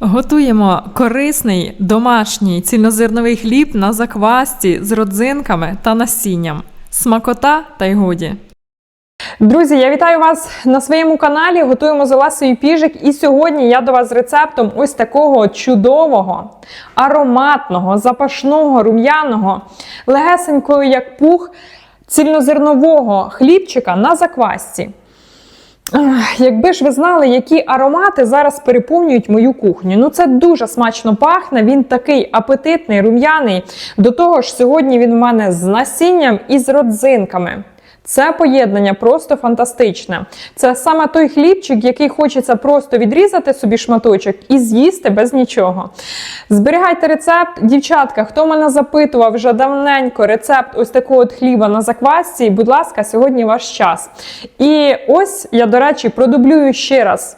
Готуємо корисний домашній цільнозерновий хліб на заквасці з родзинками та насінням. Смакота та й годі. Друзі, я вітаю вас на своєму каналі. Готуємо з Олесею Піжик. І сьогодні я до вас з рецептом ось такого чудового, ароматного, запашного, рум'яного, легесенького, як пух, цільнозернового хлібчика на заквасці. Якби ж ви знали, які аромати зараз переповнюють мою кухню. Ну це дуже смачно пахне. Він такий апетитний, рум'яний. До того ж, сьогодні він у мене з насінням і з родзинками. Це поєднання просто фантастичне. Це саме той хлібчик, який хочеться просто відрізати собі шматочок і з'їсти без нічого. Зберігайте рецепт. Дівчатка, хто мене запитував вже давненько рецепт ось такого от хліба на заквасці, будь ласка, сьогодні ваш час. І ось я, до речі, продублюю ще раз.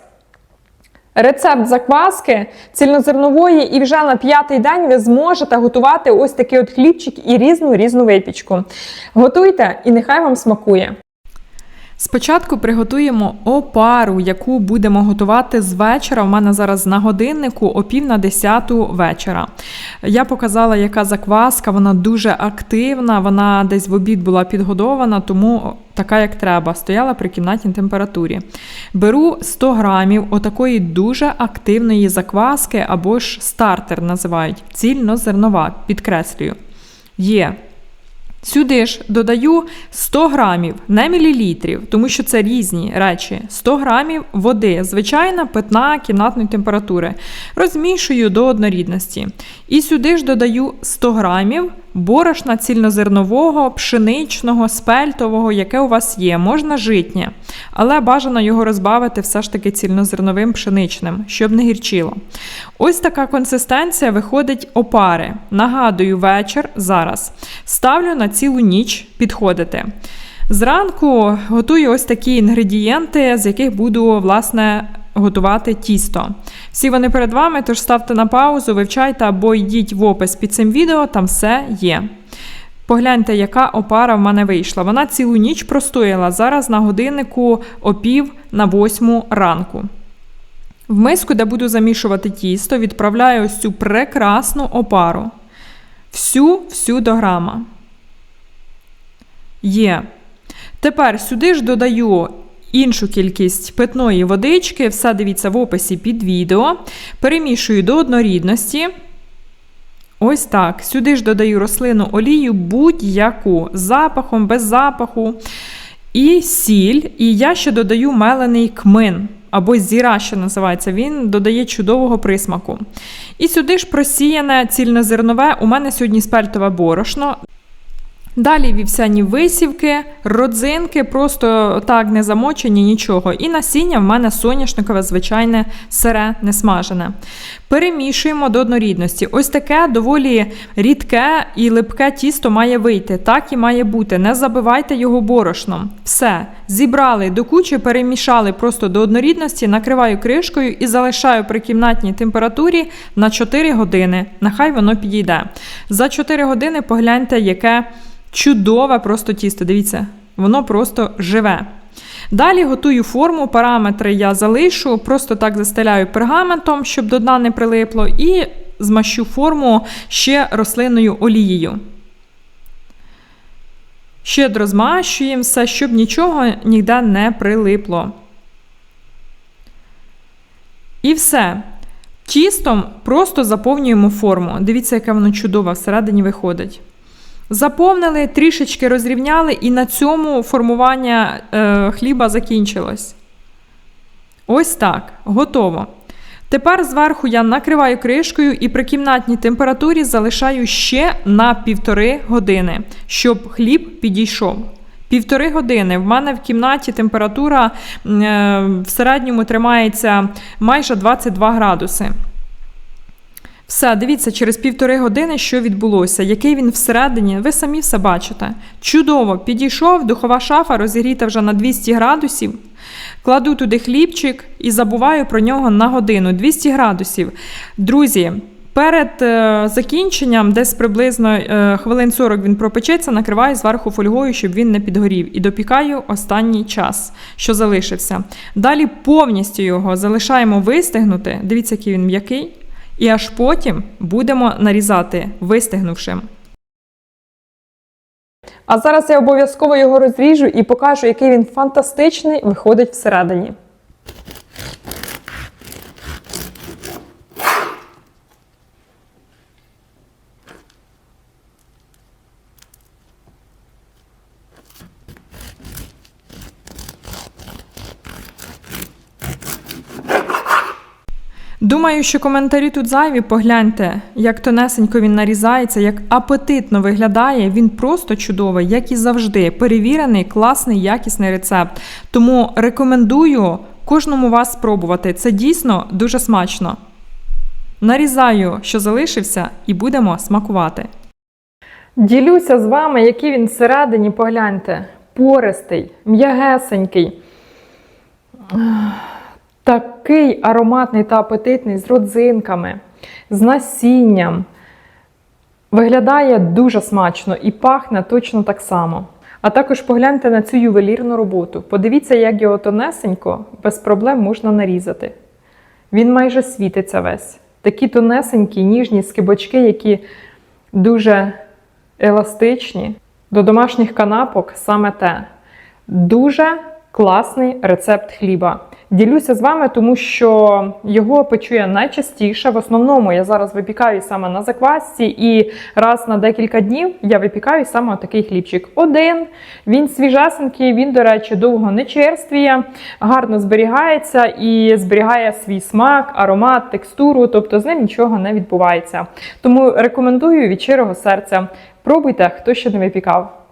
Рецепт закваски цільнозернової, і вже на п'ятий день ви зможете готувати ось такий от хлібчик і різну різну випічку. Готуйте і нехай вам смакує. Спочатку приготуємо опару, яку будемо готувати з вечора. У мене зараз на годиннику о пів на десяту вечора. Я показала, яка закваска, вона дуже активна, вона десь в обід була підгодована, тому така, як треба, стояла при кімнатній температурі. Беру 100 грамів отакої дуже активної закваски, або ж стартер називають цільнозернова, підкреслюю. Є Сюди ж додаю 100 грамів, не мілілітрів, тому що це різні речі. 100 грамів води, звичайна питна кімнатної температури. Розмішую до однорідності. І сюди ж додаю 100 грамів борошна цільнозернового, пшеничного, спельтового, яке у вас є, можна житнє, але бажано його розбавити все ж таки цільнозерновим пшеничним, щоб не гірчило. Ось така консистенція виходить опари. Нагадую, вечір зараз. Ставлю на цілу ніч підходити. Зранку готую ось такі інгредієнти, з яких буду, власне, готувати тісто. Всі вони перед вами, тож ставте на паузу, вивчайте або йдіть в опис під цим відео, там все є. Погляньте, яка опара в мене вийшла. Вона цілу ніч простояла. Зараз на годиннику опів на восьму ранку. В миску, де буду замішувати тісто, відправляю ось цю прекрасну опару. Всю, всю до грама. Є. Тепер сюди ж додаю іншу кількість питної водички, все дивіться в описі під відео. Перемішую до однорідності. Ось так. Сюди ж додаю рослину олію будь-яку з запахом, без запаху. І сіль. І я ще додаю мелений кмин. Або зіра, що називається, він додає чудового присмаку. І сюди ж просіяне цільнозернове. У мене сьогодні спельтове борошно. Далі вівсяні висівки, родзинки, просто так не замочені, нічого. І насіння в мене соняшникове, звичайне сире, не смажене. Перемішуємо до однорідності. Ось таке доволі рідке і липке тісто має вийти. Так і має бути. Не забивайте його борошном. Все. Зібрали до кучі, перемішали просто до однорідності, накриваю кришкою і залишаю при кімнатній температурі на 4 години. Нехай воно підійде. За 4 години погляньте, яке. Чудове просто тісто, дивіться, воно просто живе. Далі готую форму, параметри я залишу, просто так застеляю пергаментом, щоб до дна не прилипло, і змащу форму ще рослинною олією. Щедро змащуємо все, щоб нічого ніде не прилипло. І все. Тістом просто заповнюємо форму. Дивіться, яке воно чудове всередині виходить. Заповнили, трішечки розрівняли, і на цьому формування е, хліба закінчилось. Ось так. Готово. Тепер зверху я накриваю кришкою і при кімнатній температурі залишаю ще на півтори години, щоб хліб підійшов. Півтори години. В мене в кімнаті температура е, в середньому тримається майже 22 градуси. Все, дивіться, через півтори години, що відбулося, який він всередині, ви самі все бачите. Чудово, підійшов, духова шафа розігріта вже на 200 градусів. Кладу туди хлібчик і забуваю про нього на годину 200 градусів. Друзі, Перед е, закінченням, десь приблизно е, хвилин 40 він пропечеться, накриваю зверху фольгою, щоб він не підгорів. І допікаю останній час, що залишився. Далі повністю його залишаємо вистигнути. Дивіться, який він м'який. І аж потім будемо нарізати вистигнувшим. А зараз я обов'язково його розріжу і покажу, який він фантастичний виходить всередині. Думаю, що коментарі тут зайві. Погляньте, як тонесенько він нарізається, як апетитно виглядає. Він просто чудовий, як і завжди. Перевірений, класний, якісний рецепт. Тому рекомендую кожному вас спробувати. Це дійсно дуже смачно. Нарізаю, що залишився, і будемо смакувати. Ділюся з вами, який він всередині, погляньте. Пористий, м'ягесенький. Такий ароматний та апетитний з родзинками, з насінням. Виглядає дуже смачно і пахне точно так само. А також погляньте на цю ювелірну роботу. Подивіться, як його тонесенько без проблем можна нарізати. Він майже світиться весь. Такі тонесенькі, ніжні скибочки, які дуже еластичні. До домашніх канапок саме те. Дуже класний рецепт хліба. Ділюся з вами, тому що його печу я найчастіше. В основному я зараз випікаю саме на заквасці, і раз на декілька днів я випікаю саме такий хлібчик. Один. Він свіжесенький, він, до речі, довго не черствіє, гарно зберігається і зберігає свій смак, аромат, текстуру, тобто з ним нічого не відбувається. Тому рекомендую від щирого серця. Пробуйте, хто ще не випікав.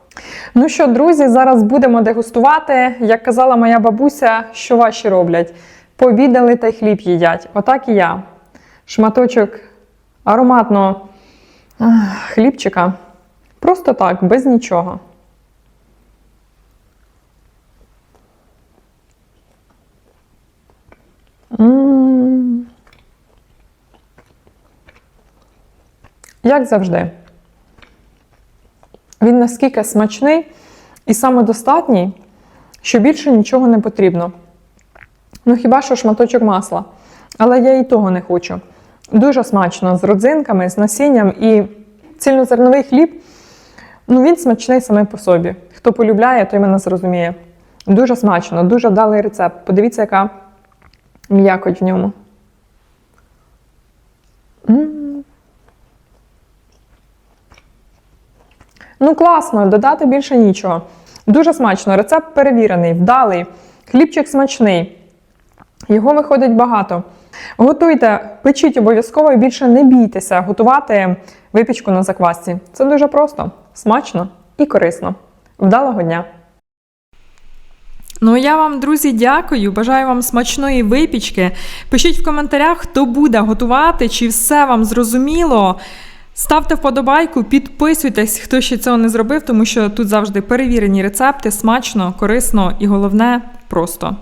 Ну що, друзі, зараз будемо дегустувати. Як казала моя бабуся, що ваші роблять? Пообідали та й хліб їдять. Отак і я. Шматочок ароматного хлібчика. Просто так, без нічого. Як завжди. Наскільки смачний і самодостатній, що більше нічого не потрібно. Ну, хіба що шматочок масла. Але я і того не хочу. Дуже смачно з родзинками, з насінням і цільнозерновий хліб. Ну, він смачний саме по собі. Хто полюбляє, той мене зрозуміє. Дуже смачно, дуже вдалий рецепт. Подивіться, яка м'якоть в ньому. М. Ну, класно, додати більше нічого. Дуже смачно. Рецепт перевірений, вдалий. Хлібчик смачний. Його виходить багато. Готуйте, печіть обов'язково і більше не бійтеся готувати випічку на заквасці. Це дуже просто, смачно і корисно. Вдалого дня! Ну, я вам, друзі, дякую. Бажаю вам смачної випічки. Пишіть в коментарях, хто буде готувати, чи все вам зрозуміло. Ставте вподобайку, підписуйтесь, хто ще цього не зробив, тому що тут завжди перевірені рецепти, смачно, корисно і головне просто.